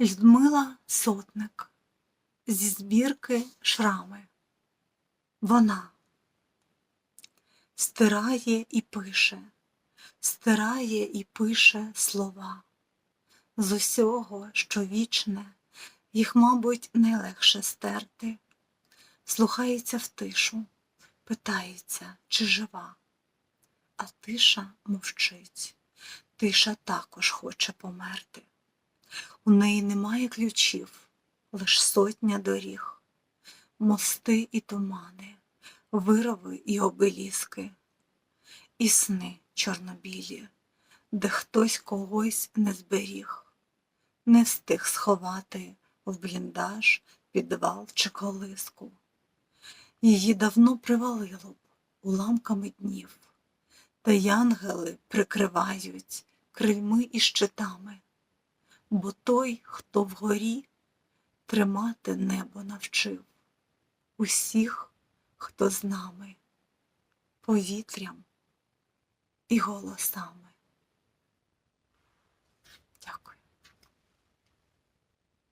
Людмила Сотник зі збірки Шрами. Вона стирає і пише, стирає і пише слова. З усього, що вічне, їх, мабуть, найлегше стерти. Слухається в тишу, питається, чи жива. А тиша мовчить, тиша також хоче померти. У неї немає ключів, лиш сотня доріг, мости і тумани, вирови і обеліски, і сни чорнобілі, де хтось когось не зберіг, не встиг сховати в бліндаж, підвал чи колиску. Її давно привалило б уламками днів, та янгели прикривають крильми і щитами бо той, хто вгорі, тримати небо навчив усіх, хто з нами, повітрям і голосами.